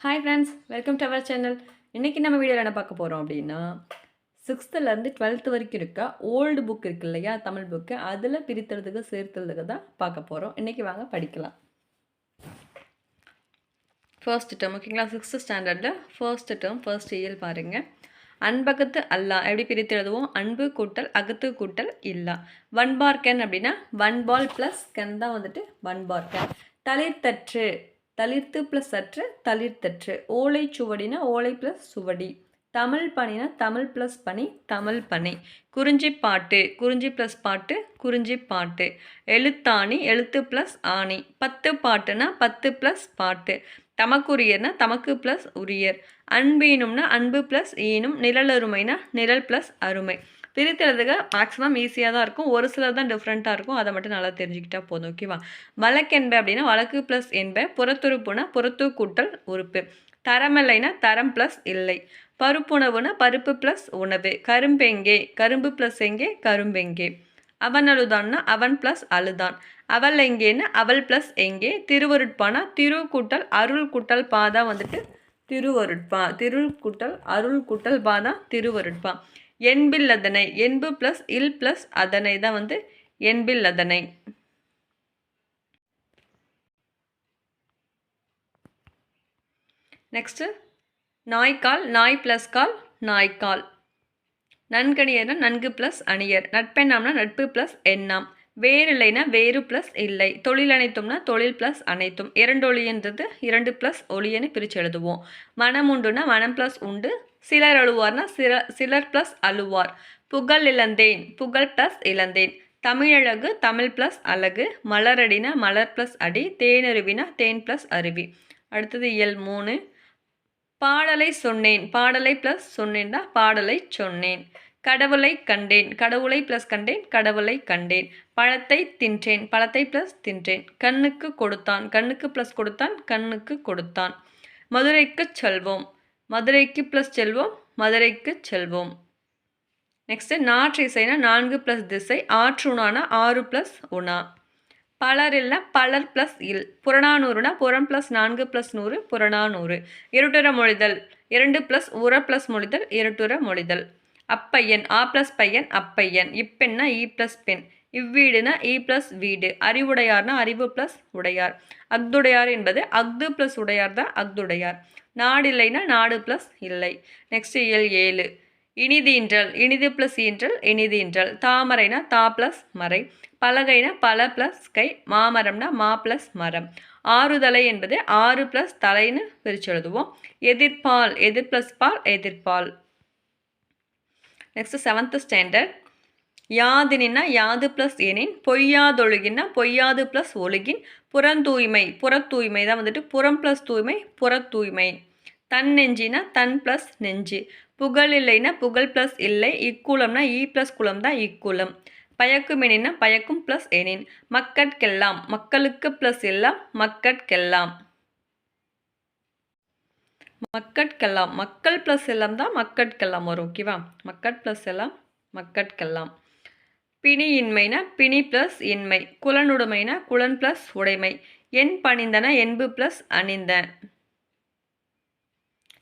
Hi friends welcome to our channel இன்றைக்கி நம்ம வீடியோவில் என்ன பார்க்க போகிறோம் அப்படின்னா சிக்ஸ்த்துலேருந்து டுவெல்த்து வரைக்கும் இருக்க ஓல்டு புக் இருக்கு இல்லையா தமிழ் புக்கு அதில் பிரித்துறதுக்கு சேர்த்துறதுக்கு தான் பார்க்க போகிறோம் இன்றைக்கி வாங்க படிக்கலாம். ஃபர்ஸ்ட் டேர்ம் ஓகேங்களா சிக்ஸ்த்து ஸ்டாண்டர்டில் ஃபர்ஸ்ட் டேர்ம் ஃபர்ஸ்ட் இயர் பாருங்கள் அன்பகத்து அல்லா எப்படி பிரித்து எழுதுவோம் அன்பு கூட்டல் அகத்து கூட்டல் இல்லா. ஒன் பார் கென் அப்படின்னா ஒன் பால் ப்ளஸ் கென் தான் வந்துட்டு ஒன் பார் கென் தளிர்த்தற்று தளிர்த்து ப்ளஸ் சற்று தளிர்த்தற்று ஓலை சுவடினா ஓலை ப்ளஸ் சுவடி. தமிழ் பனினா தமிழ் ப்ளஸ் பனி தமிழ் பனி குறிஞ்சி பாட்டு குறிஞ்சி ப்ளஸ் பாட்டு குறிஞ்சி பாட்டு. எழுத்தாணி எழுத்து ப்ளஸ் ஆணி. பத்து பாட்டுனா பத்து ப்ளஸ் பாட்டு. தமக்குரியர்னா தமக்கு ப்ளஸ் உரியர். அன்பீனும்னா அன்பு ப்ளஸ் ஈனும். நிழலருமைனா நிழல் ப்ளஸ் அருமை. பிரித்தெழுதுக மேக்ஸிமம் ஈஸியாக தான் இருக்கும். ஒரு சிலர் தான் டிஃப்ரெண்ட்டாக இருக்கும். அதை மட்டும் நல்லா தெரிஞ்சுக்கிட்டா போதும் ஓகேவா வழக்கென்ப அப்படின்னா வழக்கு ப்ளஸ் என்ப புறத்துறுப்புனா புறத்து கூட்டல் உறுப்பு. தரமில்லைனா தரம் ப்ளஸ் இல்லை. பருப்புணவுனா பருப்பு ப்ளஸ் உணவு. கரும்பெங்கே கரும்பு ப்ளஸ் எங்கே? கரும்பெங்கே அவன் அழுதான்னா அவன் ப்ளஸ் அழுதான். அவள் எங்கேன்னு அவள் ப்ளஸ் எங்கே? திருவருட்பானா திரு கூட்டல் அருள் கூட்டல் பாதா வந்துட்டு திருவருட்பா. திருள் கூட்டல் அருள் கூட்டல் பாதா திருவருட்பா. என்பில் அதனை என்பு ப்ளஸ் இல் ப்ளஸ் அதனை தான் வந்து என்பில் அதனை. நெக்ஸ்ட்டு நாய்க்கால் நாய் ப்ளஸ் கால் நாய்க்கால். நன்கணியர்னா நன்கு ப்ளஸ் அணியர். நட்பெண்ணாம்னா நட்பு ப்ளஸ் எண்ணாம். வேறு இல்லைனா வேறு ப்ளஸ் இல்லை. தொழில் அனைத்தும்னா தொழில் ப்ளஸ் அனைத்தும். இரண்டு ஒளின்றது இரண்டு ப்ளஸ் ஒளியன்னு பிரித்து எழுதுவோம். மனம் உண்டுனா மனம் ப்ளஸ் உண்டு சிலர் அழுவார்னா சில சிலர் ப்ளஸ் அழுவார். புகழ் இழந்தேன் புகழ் ப்ளஸ் இழந்தேன். தமிழழகு தமிழ் ப்ளஸ் அழகு. மலரடினா மலர் ப்ளஸ் அடி. தேனருவினா தேன் ப்ளஸ் அருவி. அடுத்தது இயல் மூணு. பாடலை சொன்னேன் பாடலை ப்ளஸ் சொன்னேன்னா பாடலை சொன்னேன். கடவுளை கண்டேன் கடவுளை ப்ளஸ் கண்டேன் கடவுளை கண்டேன். பழத்தை தின்றேன் பழத்தை ப்ளஸ் தின்றேன். கண்ணுக்கு கொடுத்தான் கண்ணுக்கு ப்ளஸ் கொடுத்தான் கண்ணுக்கு கொடுத்தான். மதுரைக்கு செல்வோம். மதுரைக்கு ப்ளஸ் செல்வோம் மதுரைக்கு செல்வோம். நெக்ஸ்ட்டு நாற்று இசைனா நான்கு ப்ளஸ் திசை ஆற்றுணானா ஆறு ப்ளஸ் உணா. பலர் இல்லைனா பலர் ப்ளஸ் இல். புறநானூறுனா புறம் ப்ளஸ் நான்கு ப்ளஸ் நூறு புறநானூறு. இருட்டுற மொழிதல் இரண்டு ப்ளஸ் உர ப்ளஸ் மொழிதல் இருட்டுற மொழிதல். அப்பையன் ஆ ப்ளஸ் பையன் அப்பையன். இப்பெண்ணா இ ப்ளஸ் பெண். இவ்வீடுனா இ ப்ளஸ் வீடு. அறிவுடையார்னா அறிவு ப்ளஸ் உடையார். அக்துடையார் என்பது அக்து ப்ளஸ் உடையார் தான் அக்துடையார் நாடு இல்லைன்னா நாடு ப்ளஸ் இல்லை. நெக்ஸ்ட் இயல் ஏழு. இனிதீன்றல் இனிது ப்ளஸ் ஈன்றல் இனிதீன்றல் தாமரைனா தா ப்ளஸ் மறை. பலகைனா பல ப்ளஸ் கை. மாமரம்னா மா ப்ளஸ் மரம். ஆறுதலை என்பது ஆறு ப்ளஸ் தலைன்னு பிரித்து எழுதுவோம். எதிர்பால் எதிர் ப்ளஸ் பால் எதிர்பால் நெக்ஸ்ட் செவன்த் ஸ்டாண்டர்ட் யாதினா யாது ப்ளஸ் எனின் பொய்யாதொழுகின்னா பொய்யாது ப்ளஸ் ஒழுகின் புறந்தூய்மை புறத்தூய்மை தான் வந்துட்டு புறம் ப்ளஸ் தூய்மை புறத்தூய்மை. தன் நெஞ்சினா தன் ப்ளஸ் நெஞ்சு. புகழ் இல்லைன்னா புகழ் ப்ளஸ் இல்லை இக்குளம்னா இ ப்ளஸ் குளம் தான் இக்குளம். பயக்கும் எனின்னா பயக்கும் ப்ளஸ் எனின். மக்கட்கெல்லாம் மக்களுக்கு ப்ளஸ் எல்லாம் மக்கட்கெல்லாம். மக்கட்கெல்லாம் மக்கள் ப்ளஸ் எல்லாம் தான் மக்கட்கெல்லாம் வரும் ஓகேவா? மக்கட் ப்ளஸ் எல்லாம் மக்கட்கெல்லாம். பிணி இன்மைனா பிணி ப்ளஸ் இன்மை குலனுடைமைனா குலன் ப்ளஸ் உடைமை. என் பணிந்தன என்பு ப்ளஸ் அணிந்த.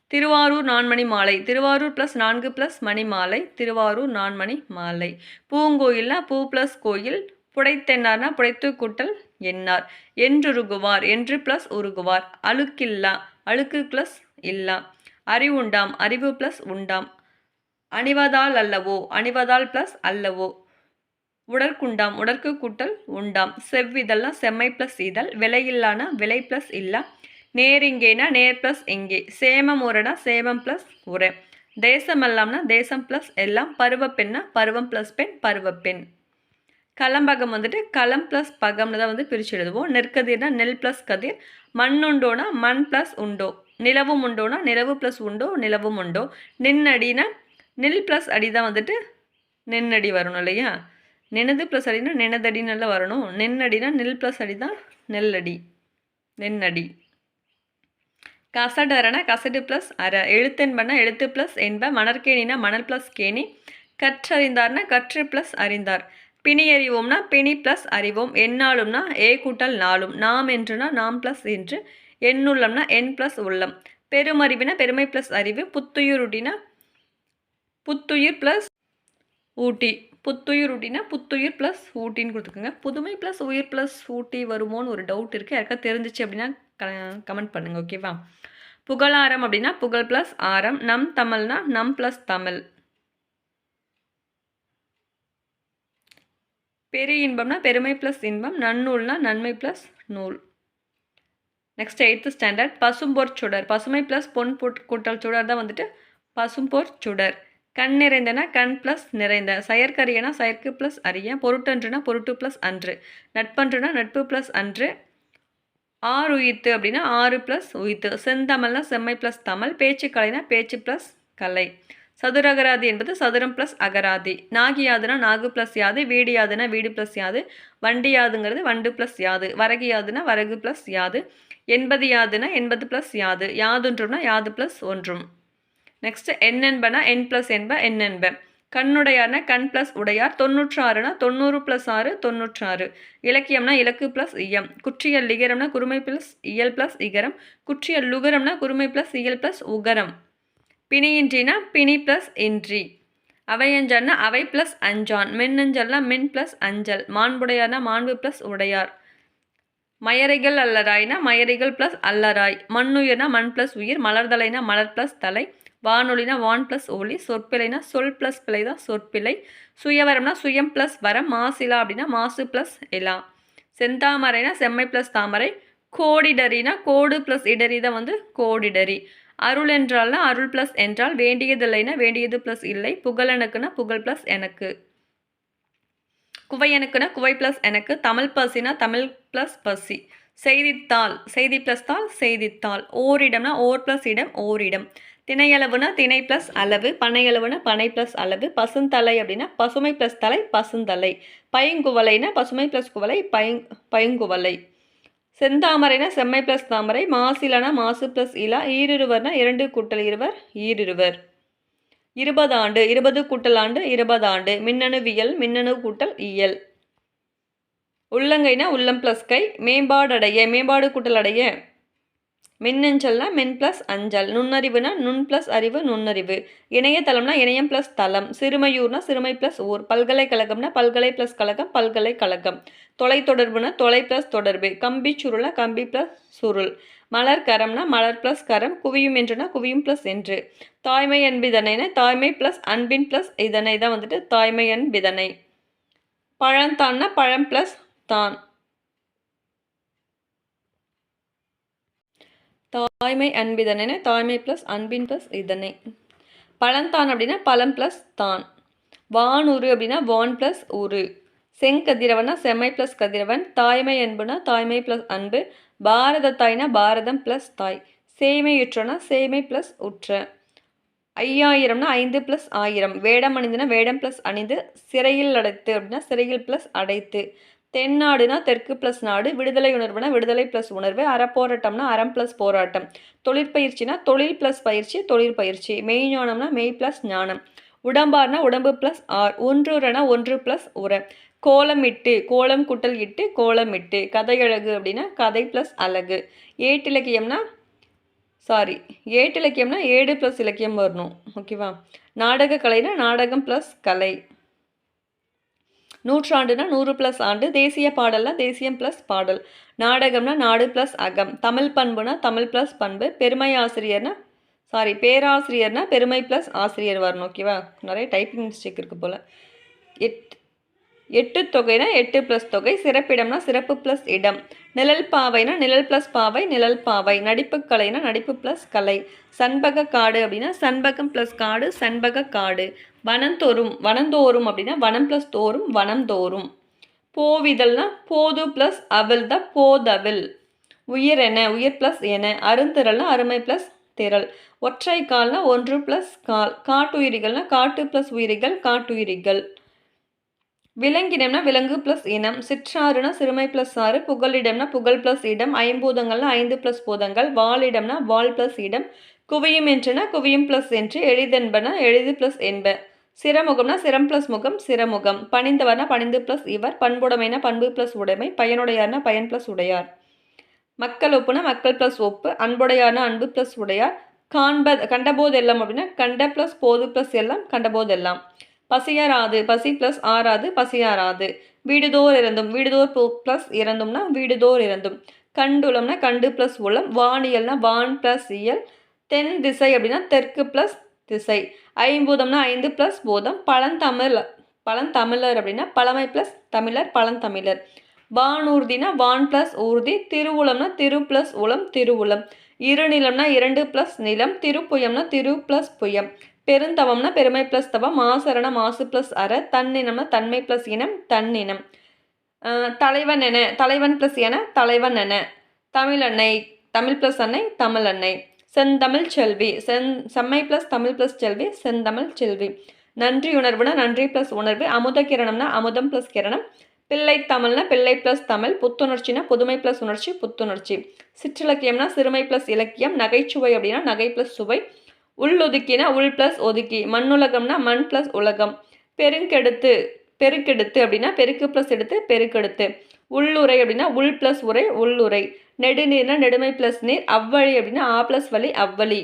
திருவாரூர் நான்மணி மாலை திருவாரூர் ப்ளஸ் நான்கு ப்ளஸ் மணி மாலை திருவாரூர் நான்மணி மாலை. பூங்கோயில்னா பூ ப்ளஸ் கோயில் புடைத்தென்னார்னா புடைத்து கூட்டல் என்னார். என்றுருகுவார் என்று ப்ளஸ் உருகுவார். அழுக்கில்லா அழுக்கு ப்ளஸ் இல்லா. அறிவுண்டாம் அறிவு ப்ளஸ் உண்டாம். அணிவதால் அல்லவோ அணிவதால் ப்ளஸ் அல்லவோ. உடற்குண்டாம் உடற்கு கூட்டல் உண்டாம் செவ்விதழ்னா செம்மை ப்ளஸ் இதழ். விலையில்லானா விலை ப்ளஸ் இல்லா. நேரிங்கேனா நேர் ப்ளஸ் இங்கே. சேமம் உரனா சேமம் ப்ளஸ் உரை தேசமெல்லாம்னா தேசம் ப்ளஸ் எல்லாம். பருவப்பெண்ணா பருவம் ப்ளஸ் பெண் பருவப்பெண் களம்பகம் வந்துட்டு களம் ப்ளஸ் பகம்னு தான் வந்து பிரித்து எழுதுவோம். நெற்கதிர்னா நெல் ப்ளஸ் கதிர். மண் உண்டோனா மண் ப்ளஸ் உண்டோ. நிலவும் உண்டோனா நிலவு ப்ளஸ் உண்டோ நிலவும் உண்டோ. நின்னடினா நெல் ப்ளஸ் அடி தான் வந்துட்டு நின்னடி வரணும் இல்லையா? நினது ப்ளஸ் அடினா நினதடினால வரணும். நின்னடினா நெல் ப்ளஸ் அடி தான் நெல்லடி. நென்னடி. கசடரனா கசடு ப்ளஸ் அற எழுத்தென்பனா எழுத்து ப்ளஸ் என்ப. மணற்கேணினா மணல் ப்ளஸ் கேணி. கற்றறிந்தார்னா கற்று ப்ளஸ் அறிந்தார். பிணி அறிவோம்னா பிணி ப்ளஸ் அறிவோம். என்னாலும்னா ஏ கூட்டல் நாளும் நாம் என்றுனா நாம் ப்ளஸ் என்று. எண்ணுள்ளம்னா என் ப்ளஸ் உள்ளம். பெருமறிவுனா பெருமை ப்ளஸ் அறிவு. புத்துயிர் ஊட்டினா புத்துயிர் ப்ளஸ் ஊட்டி. புத்துயிர் ஊட்டினா புத்துயிர் ப்ளஸ் ஊட்டின்னு கொடுத்துக்கோங்க. புதுமை ப்ளஸ் உயிர் ப்ளஸ் ஊட்டி வருமோன்னு ஒரு டவுட் இருக்குது யாருக்கா தெரிஞ்சிச்சு அப்படின்னா க கமெண்ட் பண்ணுங்கள் ஓகேவா புகழாரம் அப்படின்னா புகழ் ப்ளஸ் ஆரம். நம் தமிழ்னா நம் ப்ளஸ் தமிழ். பெரிய இன்பம்னா பெருமை ப்ளஸ் இன்பம். நன்னூல்னா நன்மை ப்ளஸ் நூல். நெக்ஸ்ட் எயித்து ஸ்டாண்டர்ட் பசும்போர் சுடர். பசுமை ப்ளஸ் பொன் புட் கூட்டல் சுடர் தான் வந்துட்டு பசும்போர் சுடர். கண் நிறைந்தனா கண் ப்ளஸ் நிறைந்த. செயற்கரியனா செயற்கு ப்ளஸ் அரிய. பொருட்டன்றுனா பொருட்டு ப்ளஸ் அன்று. நட்பன்றுனா நட்பு ப்ளஸ் அன்று. ஆறு உயித்து அப்படின்னா ஆறு ப்ளஸ் உயித்து செந்தமிழ்னா செம்மை ப்ளஸ் தமிழ். பேச்சு கலைனா பேச்சு ப்ளஸ் கலை. சதுரகராதி என்பது சதுரம் ப்ளஸ் அகராதி. நாகி யாதுனா நாகு ப்ளஸ் யாது. வீடு யாதுனா வீடு ப்ளஸ் யாது. வண்டி யாதுங்கிறது வண்டு ப்ளஸ் யாது. வரகு யாதுனா வரகு ப்ளஸ் யாது. எண்பது யாதுனா எண்பது ப்ளஸ் யாது. யாதொன்றும்னா யாது ப்ளஸ் ஒன்றும். நெக்ஸ்ட் என்னென்பனா என் ப்ளஸ் என்ப. எண்ணென்ப கண்ணுடையார்னா கண் ப்ளஸ் உடையார் தொண்ணூற்றாறுனா தொண்ணூறு ப்ளஸ் ஆறு தொண்ணூற்றாறு இலக்கியம்னா இலக்கு ப்ளஸ் இயம். குற்றியல் லிகரம்னா குருமை ப்ளஸ் இயல் ப்ளஸ் இகரம். குற்றியல் லுகரம்னா குருமை ப்ளஸ் இயல் ப்ளஸ் உகரம். பிணியின்றினா பிணி ப்ளஸ் இன்றி. அவையஞ்சான்னா அவை ப்ளஸ் அஞ்சான். மின்னஞ்சல்னா மின் ப்ளஸ் அஞ்சல். மாண்புடையார்னா மாண்பு ப்ளஸ் உடையார். மயரைகள் அல்லராய்னா மயரைகள் ப்ளஸ் அல்லராய். மண்ணுயிர்னா மண் ப்ளஸ் உயிர். மலர்தலைனா மலர் ப்ளஸ் தலை. வானொலினா வான் ப்ளஸ் ஒளி சொற்பிழைனா சொல் ப்ளஸ் பிழை தான் சொற்பிழை. சுயவரம்னா சுயம் ப்ளஸ் வரம் மாசிலா அப்படின்னா மாசு ப்ளஸ் இலா. செந்தாமரைனா செம்மை ப்ளஸ் தாமரை. கோடிடரினா கோடு ப்ளஸ் இடரி தான் வந்து கோடிடரி. அருள் என்றால்னா அருள் ப்ளஸ் என்றால் வேண்டியதில்லைனா வேண்டியது ப்ளஸ் இல்லை. புகழ் எனக்குனா புகழ் ப்ளஸ் எனக்கு. குவை எனக்குனா குவை ப்ளஸ் எனக்கு. தமிழ் பசினா தமிழ் ப்ளஸ் பசி. செய்தித்தாள் செய்தி ப்ளஸ் தாள் செய்தித்தாள். ஓரிடம்னா ஓர் ப்ளஸ் இடம் ஓரிடம். திணையளவுனா திணை ப்ளஸ் அளவு பனையளவுனா பனை ப்ளஸ் அளவு பசுந்தலை அப்படின்னா பசுமை ப்ளஸ் தலை பசுந்தலை. பைங்குவலைனா பசுமை ப்ளஸ் குவலை பைங் பைங்குவலை. செந்தாமரைனா செம்மை ப்ளஸ் தாமரை மாசிலனா மாசு ப்ளஸ் இலா ஈரிருவர்னா இரண்டு கூட்டல் இருவர் ஈரிருவர். இருபது ஆண்டு இருபது கூட்டல் ஆண்டு இருபது ஆண்டு. மின்னணுவியல் மின்னணு கூட்டல் இயல். உள்ளங்கைனா உள்ளம் ப்ளஸ் கை மேம்பாடடைய மேம்பாடு கூட்டல் அடைய. மின்னஞ்சல்னா மின் ப்ளஸ் அஞ்சல் நுண்ணறிவுனா நுண் ப்ளஸ் அறிவு நுண்ணறிவு. இணையதளம்னா இணையம் ப்ளஸ் தளம் சிறுமையூர்னா சிறுமை ப்ளஸ் ஊர் பல்கலைக்கழகம்னா பல்கலை ப்ளஸ் கழகம் பல்கலைக்கழகம். தொலைத்தொடர்புனா தொலை ப்ளஸ் தொடர்பு கம்பி சுருள்னா கம்பி ப்ளஸ் சுருள். மலர் கரம்னா மலர் ப்ளஸ் கரம் குவியும் என்றுனா குவியும் ப்ளஸ் என்று. தாய்மை அன்பிதனைனா தாய்மை ப்ளஸ் அன்பின் ப்ளஸ் இதனை தான் வந்துட்டு தாய்மை அன்பிதனை. பழந்தான்னா பழம் ப்ளஸ் தான். தாய்மை அன்பிதனை தாய்மை ப்ளஸ் அன்பின் ப்ளஸ் இதனை. பழந்தான் அப்படின்னா பழம் ப்ளஸ் தான். வானுரு அப்படின்னா வான் ப்ளஸ் உரு. செங்கதிரவனா செம்மை ப்ளஸ் கதிரவன். தாய்மை அன்புனா தாய்மை ப்ளஸ் அன்பு. பாரத தாய்னா பாரதம் ப்ளஸ் தாய். சேமையுற்றனா சேமை ப்ளஸ் உற்ற. ஐயாயிரம்னா ஐந்து ப்ளஸ் ஆயிரம். வேடம் அணிந்துனா வேடம் ப்ளஸ் அணிந்து. சிறையில் அடைத்து அப்படின்னா சிறையில் ப்ளஸ் அடைத்து. தென்னாடுனா தெற்கு ப்ளஸ் நாடு விடுதலை உணர்வுனா விடுதலை ப்ளஸ் உணர்வு அறப்போராட்டம்னா அறம் ப்ளஸ் போராட்டம். தொழிற்பயிற்சினா தொழில் ப்ளஸ் பயிற்சி தொழிற்பயிற்சி மெய் ஞானம்னா மெய் ப்ளஸ் ஞானம். உடம்பார்னா உடம்பு ப்ளஸ் ஆர். ஒன்றுரனா ஒன்று ப்ளஸ் உர கோலமிட்டு கோலம் குட்டல் இட்டு கோலமிட்டு. கதையழகு அப்படின்னா கதை ப்ளஸ் அழகு. ஏட்டிலக்கியம்னா சாரி ஏட்டிலக்கியம்னா ஏடு ப்ளஸ் இலக்கியம் வரணும். ஓகேவா நாடக கலைனா நாடகம் ப்ளஸ் கலை. நூற்றாண்டுனா நூறு ப்ளஸ் ஆண்டு தேசிய பாடல்னா தேசியம் ப்ளஸ் பாடல். நாடகம்னா நாடு ப்ளஸ் அகம். தமிழ் பண்புனா தமிழ் ப்ளஸ் பண்பு. பெருமை ஆசிரியர்னா சாரி பேராசிரியர்னா பெருமை ப்ளஸ் ஆசிரியர் வரணும் ஓகேவா நிறைய டைப்பிங் மிஸ்டேக் இருக்குது போல். எட் எட்டு தொகைனா எட்டு ப்ளஸ் தொகை சிறப்பிடம்னா சிறப்பு ப்ளஸ் இடம். நிழல் பாவைனா நிழல் ப்ளஸ் பாவை நிழல் பாவை. நடிப்பு கலைனா நடிப்பு ப்ளஸ் கலை. சண்பக காடு அப்படின்னா சண்பகம் ப்ளஸ் காடு சண்பக காடு. வனந்தோறும் வனந்தோறும் அப்படின்னா வனம் ப்ளஸ் தோறும் வனந்தோறும் போவிதழ்னா போது ப்ளஸ் அவில் தான் போதவில். உயிர் என உயிர் ப்ளஸ் என. அருந்திரல்னா அருமை ப்ளஸ் திரள். ஒற்றை கால்னா ஒன்று ப்ளஸ் கால். காட்டுயிரிகள்னா காட்டு ப்ளஸ் உயிரிகள் காட்டுயிரிகள். விலங்கினம்னா விலங்கு ப்ளஸ் இனம் சிற்றாறுனா சிறுமை ப்ளஸ் ஆறு புகலிடம்னா புகழ் ப்ளஸ் இடம் ஐம்பூதங்கள்னா ஐந்து ப்ளஸ் பூதங்கள் வாழிடம்னா வால் ப்ளஸ் இடம் குவியும் என்றனா குவியும் ப்ளஸ் என்று எளிதென்பனா எளிது ப்ளஸ் என்ப. சிரமுகம்னா சிரம் ப்ளஸ் முகம் சிரமுகம் பணிந்தவர்னா பணிந்து ப்ளஸ் இவர் பண்புடைமைனா பண்பு ப்ளஸ் உடைமை பயனுடையார்னா பயன் ப்ளஸ் உடையார். மக்கள் ஒப்புனா மக்கள் ப்ளஸ் ஒப்பு அன்புடையார்னா அன்பு ப்ளஸ் உடையார். காண்ப கண்டபோதெல்லாம் அப்படின்னா கண்ட ப்ளஸ் போது ப்ளஸ் எல்லாம் கண்டபோதெல்லாம். பசியாராது பசி ப்ளஸ் ஆறாது பசியாராது வீடுதோர் இறந்தும் வீடுதோர் ப்ளஸ் இறந்தும்னா வீடுதோர் இறந்தும். கண்டுலம்னா கண்டு ப்ளஸ் உளம் வானியல்னா வான் ப்ளஸ் இயல். தென் திசை அப்படின்னா தெற்கு ப்ளஸ் திசை. ஐம்பூதம்னா ஐந்து ப்ளஸ் பூதம். பழந்தமிழ் பழந்தமிழர் அப்படின்னா பழமை ப்ளஸ் தமிழர் பழந்தமிழர். வானூர்தினா வான் ப்ளஸ் ஊர்தி. திருவுளம்னா திரு ப்ளஸ் உளம் திருவுளம். இருநிலம்னா இரண்டு ப்ளஸ் நிலம். திருப்புயம்னா திரு ப்ளஸ் புயம். பெருந்தவம்னா பெருமை ப்ளஸ் தவம் மாசரண மாசு ப்ளஸ் அற தன்னினம்னா தன்மை ப்ளஸ் இனம் தன்னினம். தலைவன் என தலைவன் ப்ளஸ் என தலைவன் என. தமிழன்னை தமிழ் ப்ளஸ் அன்னை தமிழ் அன்னை. செந்தமிழ் செல்வி செந் செம்மை ப்ளஸ் தமிழ் ப்ளஸ் செல்வி செந்தமிழ் செல்வி. நன்றி உணர்வுனா நன்றி ப்ளஸ் உணர்வு. அமுத கிரணம்னா அமுதம் ப்ளஸ் கிரணம். பிள்ளை தமிழ்னா பிள்ளை ப்ளஸ் தமிழ். புத்துணர்ச்சினா புதுமை ப்ளஸ் உணர்ச்சி புத்துணர்ச்சி. சிற்றிலக்கியம்னா சிறுமை ப்ளஸ் இலக்கியம். நகைச்சுவை அப்படின்னா நகை ப்ளஸ் சுவை. உள் ஒதுக்கினா உள் ப்ளஸ் ஒதுக்கி. மண்ணுலகம்னா மண் ப்ளஸ் உலகம். பெருங்கெடுத்து பெருக்கெடுத்து அப்படின்னா பெருக்கு ப்ளஸ் எடுத்து பெருக்கெடுத்து. உள்ளுரை அப்படின்னா உள் ப்ளஸ் உரை உள்ளுரை நெடுநீர்னா நெடுமை ப்ளஸ் நீர். அவ்வழி அப்படின்னா ஆ ப்ளஸ் வழி அவ்வழி.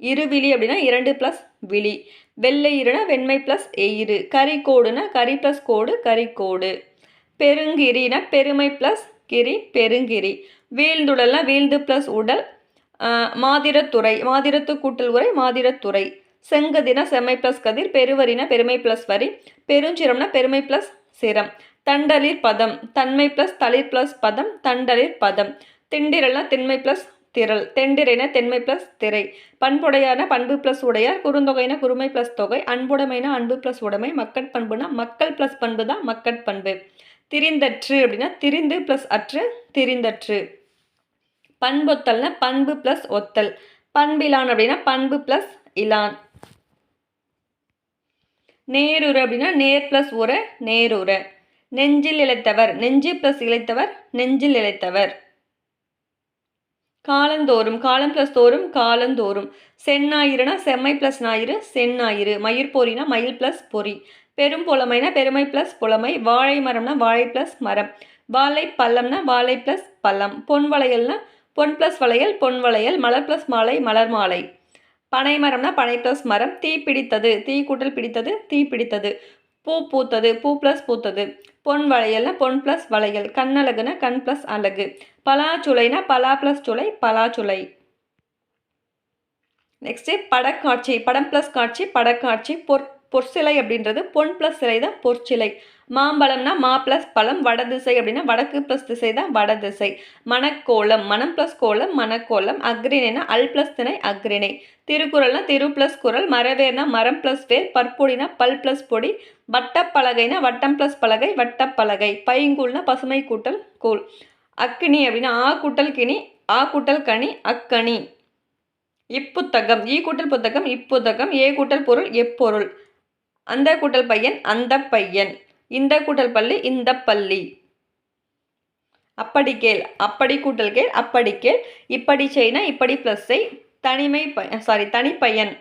இருவிழி அப்படின்னா இரண்டு ப்ளஸ் விழி வெள்ளை இருனா வெண்மை ப்ளஸ் எயிறு. கரிக்கோடுனா கரி ப்ளஸ் கோடு கரிக்கோடு பெருங்கிரினா பெருமை ப்ளஸ் கிரி பெருங்கிரி. வீழ்ந்துடல்னா வீழ்ந்து ப்ளஸ் உடல் மாதிரத்துறை மாதிரத்து கூட்டல் உரை மாதிரத்துறை செங்கதினா செம்மை ப்ளஸ் கதிர் பெருவரினா பெருமை ப்ளஸ் வரி பெருஞ்சிரம்னா பெருமை ப்ளஸ் சிரம். தண்டலிர் பதம் தன்மை ப்ளஸ் தளிர் ப்ளஸ் பதம் தண்டலிர் பதம். திண்டிரல்னா திண்மை ப்ளஸ் திரள் தெண்டிரைனா தென்மை ப்ளஸ் திரை. பண்புடையான பண்பு ப்ளஸ் உடையார் குறுந்தொகைனா குறுமை ப்ளஸ் தொகை அன்புடைமைனா அன்பு ப்ளஸ் உடைமை மக்கட் பண்புனா மக்கள் ப்ளஸ் பண்பு தான் மக்கட் பண்பு. திரிந்தற்று அப்படின்னா திரிந்து ப்ளஸ் அற்று திரிந்தற்று. பண்பொத்தல்னா பண்பு ப்ளஸ் ஒத்தல். பண்பிலான் அப்படின்னா பண்பு ப்ளஸ் இலான். நேருர அப்படின்னா நேர் ப்ளஸ் உர நேருற. நெஞ்சில் இழைத்தவர் நெஞ்சு ப்ளஸ் இழைத்தவர் நெஞ்சில் இழைத்தவர். காலந்தோறும் காலம் ப்ளஸ் தோறும் காலந்தோறும். செந்நாயிருனா செம்மை ப்ளஸ் ஞாயிறு செந்நாயிறு. மயிர் பொறினா மயில் ப்ளஸ் பொறி. பெரும் புலமைனா பெருமை ப்ளஸ் புலமை. வாழை மரம்னா வாழை ப்ளஸ் மரம். வாழை பள்ளம்னா வாழை ப்ளஸ் பள்ளம் பொன் வளையல்னா பொன் ப்ளஸ் வளையல் பொன் வளையல் மலர் ப்ளஸ் மாலை மலர் மாலை. பனை மரம்னா பனை ப்ளஸ் மரம். தீ பிடித்தது தீ கூட்டல் பிடித்தது தீ பிடித்தது. பூ பூத்தது பூ ப்ளஸ் பூத்தது. பொன் வளையல்னா பொன் ப்ளஸ் வளையல். கண்ணழகுனா கண் ப்ளஸ் அழகு. பலாச்சுளைனா பலா ப்ளஸ் சுளை பலாச்சுளை. நெக்ஸ்ட்டு படக்காட்சி படம் ப்ளஸ் காட்சி படக்காட்சி பொற் பொற்சிலை அப்படின்றது பொன் ப்ளஸ் சிலை தான் பொற்சிலை. மாம்பழம்னா மா ப்ளஸ் பழம் வடதிசை அப்படின்னா வடக்கு ப்ளஸ் திசை தான் வடதிசை மணக்கோலம் மனம் ப்ளஸ் கோலம் மணக்கோலம் அக்ரிணைனா அல் ப்ளஸ் திணை அக்ரிணை. திருக்குறள்னா திரு ப்ளஸ் குரல் மரவேர்னா மரம் ப்ளஸ் வேர் பற்பொடினா பல் ப்ளஸ் பொடி. வட்டப்பலகைனா வட்டம் ப்ளஸ் பலகை வட்டப்பலகை. பைங்கூல்னா பசுமை கூட்டல் கூழ். அக்கினி அப்படின்னா ஆ கூட்டல் கிணி ஆ கூட்டல் கனி அக்கனி. இப்புத்தகம். ஈ கூட்டல் புத்தகம் இப்புத்தகம். ஏ கூட்டல் பொருள் எப்பொருள். அந்த கூட்டல் பையன் அந்த பையன். இந்த கூட்டல் பள்ளி இந்த பள்ளி. அப்படி கேள் அப்படி கூட்டல் கேள் அப்படி கேள். இப்படி செய்னா இப்படி ப்ளஸ் செய். தனிமை சாரி தனிப்பையன்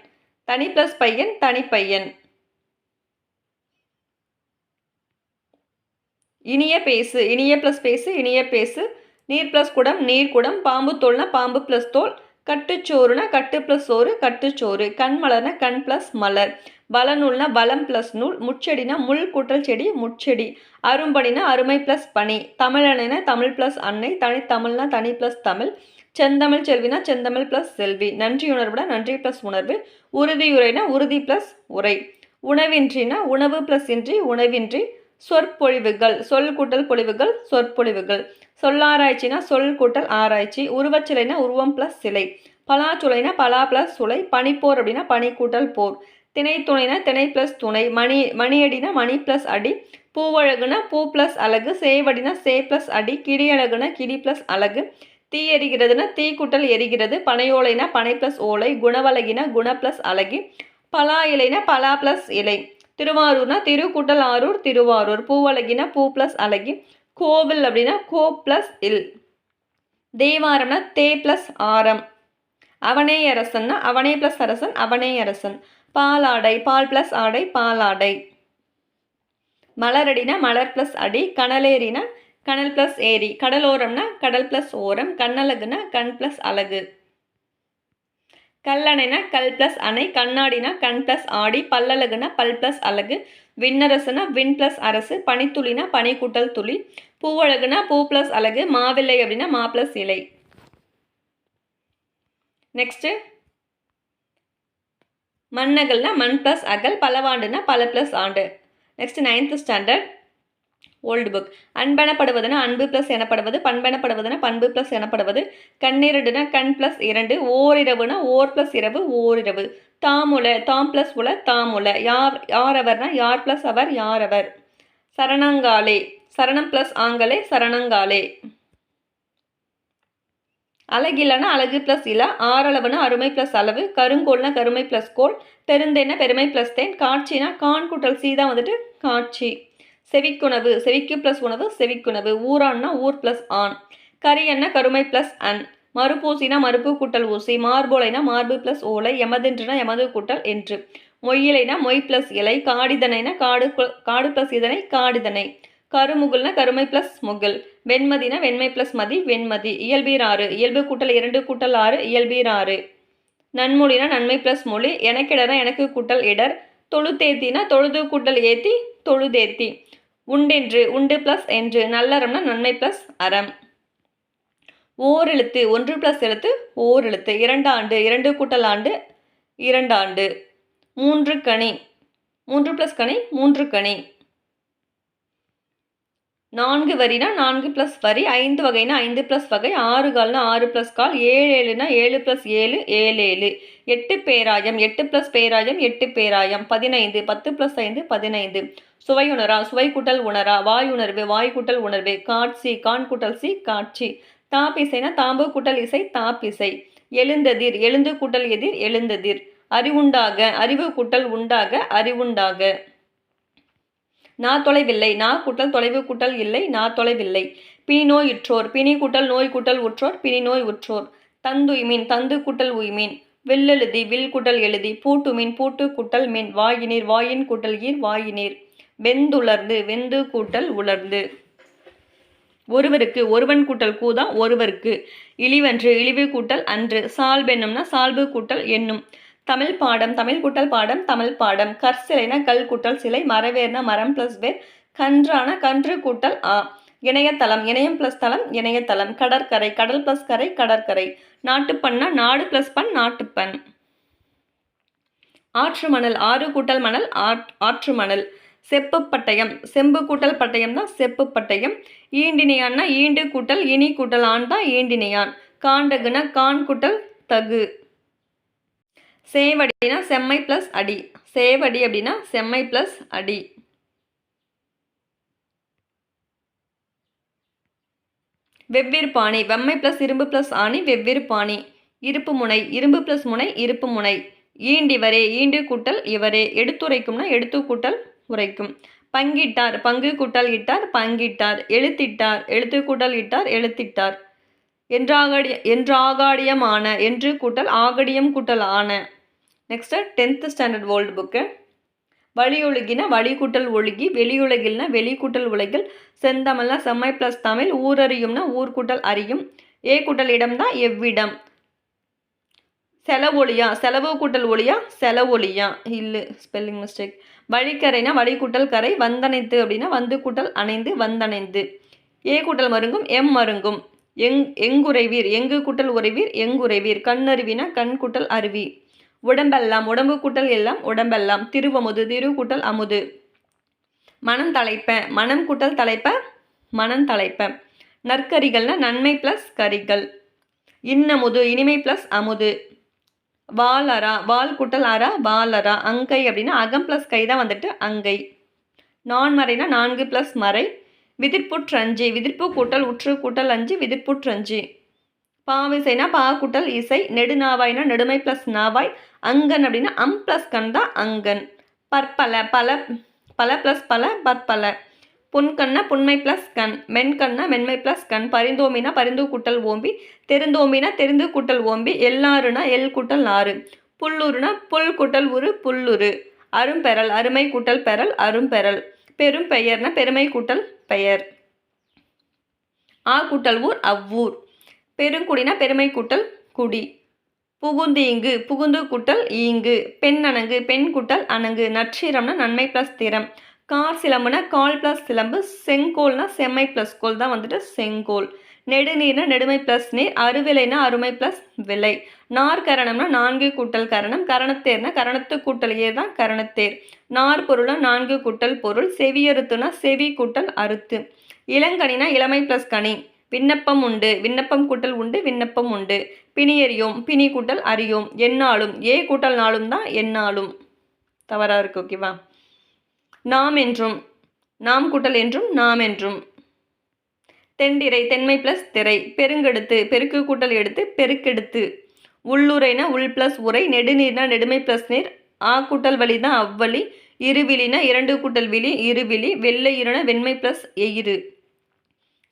தனி ப்ளஸ் பையன் தனிப்பையன் இனிய பேசு இனிய ப்ளஸ் பேசு இனிய பேசு. நீர் ப்ளஸ் குடம் நீர் குடம். பாம்பு தோல்னா பாம்பு ப்ளஸ் தோல். கட்டுச்சோறுனா கட்டு ப்ளஸ் சோறு கட்டுச்சோறு கண் மலர்னா கண் ப்ளஸ் மலர். வளநூல்னா வளம் ப்ளஸ் நூல் முச்செடினா முள் கூட்டல் செடி முச்செடி அரும்பணினா அருமை ப்ளஸ் பனி. தமிழனைனா தமிழ் ப்ளஸ் அன்னை. தனித்தமிழ்னா தனி ப்ளஸ் தமிழ். செந்தமிழ் செல்வினா செந்தமிழ் ப்ளஸ் செல்வி. நன்றியுணர்வுனா நன்றி ப்ளஸ் உணர்வு. உறுதியுரைனா உறுதி ப்ளஸ் உரை. உணவின்றினா உணவு ப்ளஸ் இன்றி உணவின்றி. சொற்பொழிவுகள். சொல் கூட்டல் பொழிவுகள் சொற்பொழிவுகள். சொல்லாராய்ச்சினா சொல் கூட்டல் ஆராய்ச்சி. உருவச்சிலைனா உருவம் ப்ளஸ் சிலை. பலாச்சுளைனா பலா ப்ளஸ் சுலை. பனிப்போர் அப்படின்னா பனி கூட்டல் போர். திணைத்துணைனா திணை ப்ளஸ் துணை. மணி மணியடினா மணி ப்ளஸ் அடி. பூவழகுனா பூ ப்ளஸ் அழகு சேவடினா சே ப்ளஸ் அடி. கிடியழகுனா கிடி ப்ளஸ் அழகு தீ எரிகிறதுனா தீக்குட்டல் எரிகிறது. பனையோலைனா பனை ப்ளஸ் ஓலை. குணவலகினா குண ப்ளஸ் அழகி. பலா இலைனா பலா ப்ளஸ் இலை. திருவாரூர்னா திருக்குட்டல் ஆரூர் திருவாரூர். பூவழகினா பூ ப்ளஸ் அழகி. கோவில் அப்படின்னா கோ ப்ளஸ் இல். தேவாரம்னா தே ப்ளஸ் ஆரம். அவனே அரசன்னா அவனே ப்ளஸ் அரசன் அவனே அரசன் பாலாடை பால் ப்ளஸ் ஆடை பாலாடை மலரடினா மலர் ப்ளஸ் அடி கனலேரினா கனல் ப்ளஸ் ஏரி. கடலோரம்னா கடல் ப்ளஸ் ஓரம் கண்ணழகுனா கண் ப்ளஸ் அழகு. கல்லணைனா கல் ப்ளஸ் அணை கண்ணாடினா கண் ப்ளஸ் ஆடி பல்லழகுனா பல் ப்ளஸ் அழகு. விண்ணரசுனா வின் ப்ளஸ் அரசு பனித்துளினா பனிக்கூட்டல் துளி. பூவழகுனா பூ ப்ளஸ் அழகு மாவில்லை அப்படின்னா மா ப்ளஸ் இலை. நெக்ஸ்ட்டு மண்ணகல்னா மண் ப்ளஸ் அகல் பலவாண்டுனா பல ப்ளஸ் ஆண்டு. Next ninth standard old book அன்பெனப்படுவதுனா அன்பு ப்ளஸ் எனப்படுவது பண்பெனப்படுவதுனா பண்பு ப்ளஸ் எனப்படுவது கண்ணிரண்டுனா கண் ப்ளஸ் இரண்டு ஓரிரவுனா ஓர் ப்ளஸ் இரவு ஓரிரவு. தாமுல தாம் ப்ளஸ் உல தாமுல. யார் யார் அவர்னா யார் ப்ளஸ் அவர் யார் அவர் சரணங்காலே. சரணம் ப்ளஸ் ஆங்கலே சரணங்காலே. அழகிலனா அழகு ப்ளஸ் இல ஆறளவுனா அருமை ப்ளஸ் அளவு கருங்கோல்னா கருமை ப்ளஸ் கோல் பெருந்தேன்னா பெருமை ப்ளஸ் தேன் காட்சினா கான் கூட்டல் சி தான் வந்துட்டு காட்சி. செவிக்குணவு செவிக்கு ப்ளஸ் உணவு செவிக்குணவு. ஊரான்னா ஊர் ப்ளஸ் ஆண். கரியன்னா கருமை ப்ளஸ் அன். மறுபூசினா மறுப்பு கூட்டல் ஊசி. மார்போலைனா மார்பு ப்ளஸ் ஓலை. எமதென்றுனா எமது கூட்டல் என்று. மொய்யிலைனா மொய் ப்ளஸ் இலை. காடிதனைனா காடு காடு ப்ளஸ் இதனை காடிதனை. கருமுகுல்னா கருமை ப்ளஸ் முகில். வெண்மதினா வெண்மை ப்ளஸ் மதி வெண்மதி. இயல்பீர் ஆறு. இயல்பு கூட்டல் இரண்டு கூட்டல் ஆறு இயல்பீர் ஆறு. நன்மொழினா நன்மை ப்ளஸ் மொழி. எனக்கிடனா எனக்கு கூட்டல் இடர். தொழுத்தேத்தினா தொழுது கூட்டல் ஏத்தி தொழுதேத்தி. உண்டென்று உண்டு ப்ளஸ் என்று. நல்லறம்னா நன்மை ப்ளஸ் அறம். ஓர் எழுத்து ஒன்று ப்ளஸ் எழுத்து ஓர் எழுத்து இரண்டு ஆண்டு இரண்டு கூட்டல் ஆண்டு இரண்டு ஆண்டு. மூன்று கனி. மூன்று ப்ளஸ் கனி மூன்று கனி. நான்கு வரினா நான்கு ப்ளஸ் வரி ஐந்து வகைனா ஐந்து ப்ளஸ் வகை ஆறு கால்னா ஆறு ப்ளஸ் கால் ஏழு ஏழுனா ஏழு ப்ளஸ் ஏழு ஏழு ஏழு. எட்டு பேராயம் எட்டு ப்ளஸ் பேராயம் எட்டு பேராயம் பதினைந்து பத்து ப்ளஸ் ஐந்து பதினைந்து. சுவையுணரா சுவை கூட்டல் உணரா வாயுணர்வு வாய் கூட்டல் உணர்வு காட்சி கான் கூட்டல் சி காட்சி. தாப்பிசைனா தாம்பு கூட்டல் இசை தாப்பிசை. எழுந்ததிர் எழுந்து கூட்டல் எதிர் எழுந்ததிர் அறிவுண்டாக அறிவு கூட்டல் உண்டாக அறிவுண்டாக. நான் தொலைவில்லை நான் கூட்டல் தொலைவு கூட்டல் இல்லை நான் தொலைவில்லை. பிணி நோய் உற்றோர் பிணி கூட்டல் நோய் கூட்டல் உற்றோர் பிணி நோய் உற்றோர். தந்துய்மீன் தந்து கூட்டல் உய்மீன். வில்லெழுதி வில் கூட்டல் எழுதி பூட்டு மீன் பூட்டு கூட்டல் மீன். வாயினீர் வாயின் கூட்டல் ஈர் வாயினீர். வெந்துலர்ந்து வெந்து கூட்டல் உலர்ந்து. ஒருவருக்கு ஒருவன் கூட்டல் கூதான் ஒருவருக்கு இழிவன்று இழிவு கூட்டல் அன்று. சால்பென்னும்னா சால்பு கூட்டல் என்னும் தமிழ் பாடம் தமிழ் கூட்டல் பாடம் தமிழ் பாடம். கற்சிலைனா கல் கூட்டல் சிலை மரவேர்னா மரம் ப்ளஸ் வேர். கன்றான கன்று கூட்டல் ஆ. இணையதளம் இணையம் ப்ளஸ் தளம் இணையதளம். கடற்கரை கடல் ப்ளஸ் கரை கடற்கரை. நாட்டுப்பண்ணா நாடு ப்ளஸ் பண் நாட்டுப்பண். ஆற்று மணல் ஆறு கூட்டல் மணல் ஆற்று மணல். செப்பு பட்டயம் செம்பு கூட்டல் பட்டயம் தான் செப்பு பட்டயம். ஈண்டினியான்னா ஈண்டு கூட்டல் இனி கூட்டல் ஆண் தான் ஈண்டினியான். காண்டகுனா கான் கூட்டல் தகு. சேவடினா செம்மை ப்ளஸ் அடி. சேவடி அப்படின்னா செம்மை ப்ளஸ் அடி. வெவ்வேறு பாணி. வெம்மை ப்ளஸ் இரும்பு ப்ளஸ் ஆணி வெவ்வேறு பாணி. இருப்பு முனை. இரும்பு ப்ளஸ் முனை இருப்பு முனை. ஈண்டிவரே ஈண்டு கூட்டல் இவரே. எடுத்துரைக்கும்னா எடுத்து கூட்டல் உரைக்கும். பங்கிட்டார் பங்கு கூட்டல் இட்டார் பங்கிட்டார். எழுத்திட்டார் எழுத்து கூட்டல் இட்டார் எழுத்திட்டார். என்றாகடிய என்றாகாடியமான என்று கூட்டல் ஆகடியம் கூட்டல் ஆன. Next tenth standard old book வழியொழுகினா வழிகூட்டல் ஒழுகி வெளியுலகில்னா வெளி கூட்டல் உலகில் செந்தமிழ்னா செம்மை ப்ளஸ் தமிழ் ஊரறியும்னா ஊர்கூட்டல் அறியும். ஏ கூட்டல் இடம்தான் எவ்விடம்? செலவொழியா செலவு கூட்டல் ஒளியா செலவொழியா. இல்லை ஸ்பெல்லிங் மிஸ்டேக் வழிக்கரைனா வழி கூட்டல் கரை வந்தணைத்து அப்படின்னா வந்து கூட்டல் அணைந்து வந்தணைந்து. ஏ கூட்டல் மருங்கும் எம் மருங்கும். எங் எங்குறைவீர் எங்கு கூட்டல் உறைவீர் எங்குறைவீர். கண்ணருவினா கண் கூட்டல் அருவி. உடம்பெல்லாம் உடம்பு கூட்டல் எல்லாம் உடம்பெல்லாம். திருவமுது திரு கூட்டல் அமுது. மனம் தலைப்ப மனம் கூட்டல் தலைப்ப மனம் தலைப்ப. நற்கரிகள்னா நன்மை ப்ளஸ் கரிகள். இன்னமுது இனிமை ப்ளஸ் அமுது. வாலரா வால் கூட்டல் அரா வாலரா அங்கை அப்படின்னா அகம் ப்ளஸ் கை தான் வந்துட்டு அங்கை. நான்மறைனா நான்கு ப்ளஸ் மறை. விதிர்ப்புற்றஞ்சு விதிர்ப்பு கூட்டல் உற்று கூட்டல் அஞ்சு விதிர்ப்புற்றஞ்சு பாவிசைனா பா கூட்டல் இசை. நெடுநாவாய்னா நெடுமை ப்ளஸ் நாவாய். அங்கன் அப்படின்னா அம் ப்ளஸ் கண் தான் அங்கன். பற்பல பல பல ப்ளஸ் பல பற்பல புன்கண்ணா புன்மை ப்ளஸ் கண். மென்கண்ணா மென்மை ப்ளஸ் கண். பரிந்தோமினா பரிந்து கூட்டல் ஓம்பி. தெரிந்தோமினா தெரிந்து கூட்டல் ஓம்பி. எல்லாருனா எல் கூட்டல் ஆறு. புல்லுருனா புல் கூட்டல் உரு புல்லுரு. அரும்பெறல் அருமை கூட்டல் பெறல் அரும்பெறல் பெரும் பெயர்னா பெருமை கூட்டல் பெயர். ஆ கூட்டல் ஊர் அவ்வூர். பெருங்குடினா பெருமை கூட்டல் குடி. புகுந்து இங்கு புகுந்து குட்டல் ஈங்கு. பெண் அணங்கு பெண் கூட்டல் அணங்கு. நற்சீரம்னா நன்மை ப்ளஸ் திறம். கார் சிலம்புனா கால் ப்ளஸ் சிலம்பு. செங்கோல்னா செம்மை ப்ளஸ் கோல் தான் வந்துட்டு செங்கோல். நெடுநீர்னா நெடுமை ப்ளஸ் நீர். அறுவிலைனா அருமை ப்ளஸ் விலை. நாற்கரணம்னா நான்கு கூட்டல் கரணம். கரணத்தேர்னா கரணத்து கூட்டல் ஏர் தான் கரணத்தேர். நார் பொருள்னா நான்கு கூட்டல் பொருள். செவியறுத்துனா செவி கூட்டல் அறுத்து. இளங்கனினா இளமை ப்ளஸ் கனி. விண்ணப்பம் உண்டு. விண்ணப்பம் கூட்டல் உண்டு விண்ணப்பம் உண்டு. பிணியறியும் பிணி கூட்டல் அறியும். என்னாலும் ஏ கூட்டல் நாளும் தான் எந்நாளும் தவறாக இருக்கு ஓகேவா நாம் என்றும் நாம் கூட்டல் என்றும் நாம் என்றும். தெண்டிரை தென்மை ப்ளஸ் திரை. பெருங்கெடுத்து பெருக்கு கூட்டல் எடுத்து பெருக்கெடுத்து. உள்ளுரைனா உள் ப்ளஸ் உரை நெடுநீர்னா நெடுமை ப்ளஸ் நீர். ஆ கூட்டல் வழி தான் அவ்வழி. இருவிழினா இரண்டு கூட்டல் விழி இருவிழி. வெள்ளை இருனா வெண்மை ப்ளஸ் எயிறு.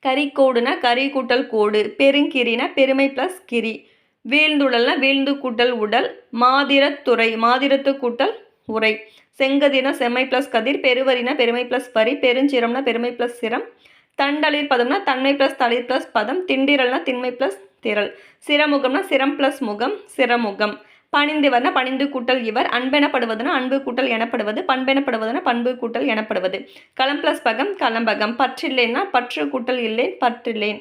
கறிக்கோடுனா கரி கூட்டல் கோடு பெருங்கிரினா பெருமை ப்ளஸ் கிரி. வீழ்ந்துடல்னா வீழ்ந்து கூட்டல் உடல் மாதிரத்துறை மாதிரத்து கூட்டல் உரை செங்கதினா செம்மை ப்ளஸ் கதிர் பெருவரினா பெருமை ப்ளஸ் பரி பெருஞ்சிரம்னா பெருமை ப்ளஸ் சிரம். தண்டளிர் பதம்னா தன்மை ப்ளஸ் தளிர் ப்ளஸ் பதம் திண்டிரல்னா திண்மை ப்ளஸ் திரள். சிரமுகம்னா சிரம் ப்ளஸ் முகம் சிரமுகம். பணிந்தவர்னா பணிந்து கூட்டல் இவர் அன்பெனப்படுவதுனா அன்பு கூட்டல் எனப்படுவது பண்பெனப்படுவதுனா பண்பு கூட்டல் எனப்படுவது. களம் ப்ளஸ் பகம் களம்பகம் பற்றில்லைன்னா பற்று கூட்டல் இல்லேன் பற்றில்லேன்.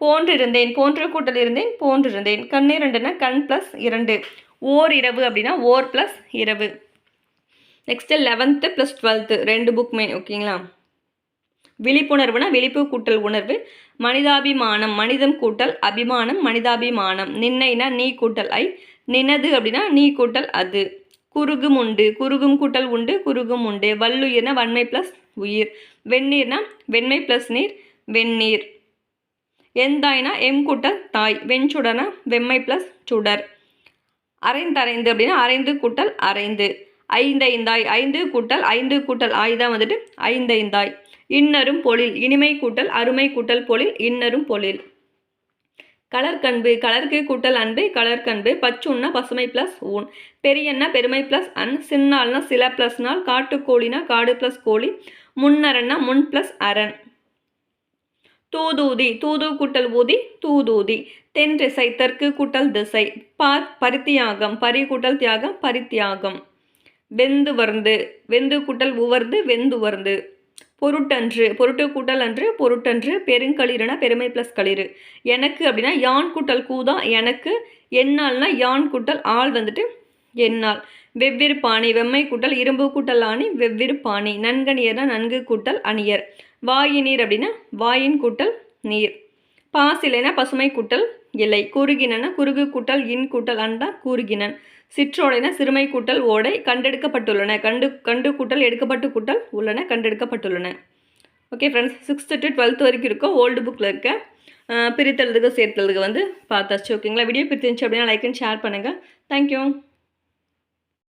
போன்றிருந்தேன் போன்று கூட்டல் இருந்தேன் போன்றிருந்தேன். கண்ணிரண்டுனா கண் ப்ளஸ் இரண்டு. ஓர் இரவு அப்படின்னா ஓர் ப்ளஸ் இரவு. நெக்ஸ்ட்டு லெவன்த்து ப்ளஸ் டுவெல்த்து ரெண்டு புக்குமே ஓகேங்களா? விழிப்புணர்வுனா விழிப்பு கூட்டல் உணர்வு. மனிதாபிமானம் மனிதம் கூட்டல் அபிமானம் மனிதாபிமானம். நின்னைனா நீ கூட்டல் ஐ. நினது அப்படின்னா நீ கூட்டல் அது. குறுகும் உண்டு குறுகும் கூட்டல் உண்டு குறுகும் உண்டு. வல்லுயிர்னா வன்மை ப்ளஸ் உயிர். வெந்நீர்னா வெண்மை ப்ளஸ் நீர் வெந்நீர். எந்தாய்னா எம் கூட்டல் தாய். வெண்சுடனா வெம்மை ப்ளஸ் சுடர். அரைந்தரைந்து அப்படின்னா அரைந்து கூட்டல் அரைந்து. ஐந்தைந்தாய் ஐந்து கூட்டல் ஐந்து கூட்டல் ஆய் தான் வந்துட்டு ஐந்தைந்தாய் இன்னரும் பொழில். இனிமை கூட்டல் அருமை கூட்டல் பொழில். இன்னரும் பொழில். கலர்கண்பு கலருக்கு கூட்டல் அன்பு கலர்கண்பு பச்சுன்னா பசுமை ப்ளஸ் ஊன் பெரியன்னா பெருமை ப்ளஸ் அன். சின்னால்னா சில ப்ளஸ் நாள். காட்டுக்கோழினா காடு ப்ளஸ் கோழி. முன்னரன்னா முன் ப்ளஸ் அரண். தூதூதி தூது கூட்டல் ஊதி தூதூதி. தென் திசை தெற்கு கூட்டல் திசை. பா பரித்தியாகம். பரி கூட்டல் தியாகம் பரித்தியாகம். வெந்து வருந்து வெந்து கூட்டல் உவர்ந்து வெந்து வருந்து பொருட்டன்று பொருட்டு கூட்டல் அன்று பொருட்டன்று பெருங்களிறுனா பெருமை ப்ளஸ் களிறு. எனக்கு அப்படின்னா யான் கூட்டல் கூதா எனக்கு என்னால்னா யான் கூட்டல் ஆள் வந்துட்டு என்னால் வெவ்வேறு பாணி வெம்மை கூட்டல் இரும்பு கூட்டல் ஆணி வெவ்வேறு பாணி. நன்கணியர்னா நன்கு கூட்டல் அணியர். வாயினீர் அப்படின்னா வாயின் கூட்டல் நீர். பாசிலைனா பசுமை கூட்டல் இலை. குறுகினன்னா குறுகு கூட்டல் இன் கூட்டல் அண்டா கூறுகினன். சிற்றோடைனா சிறுமை கூட்டல் ஓடை கண்டெடுக்கப்பட்டுள்ளன. கண்டு கண்டு கூட்டல் எடுக்கப்பட்டு கூட்டல் உள்ளன கண்டெடுக்கப்பட்டுள்ளன. Okay friends sixth to twelfth வரைக்கும் இருக்கோ ஓல்டு புக்கில் இருக்க பிரித்தெழுதுக சேர்த்தெழுதுக வந்து பார்த்தாச்சு. ஓகேங்களா வீடியோ பிரித்துருந்துச்சு அப்படின்னா லைக் அண்ட் ஷேர் பண்ணுங்கள் தேங்க்யூ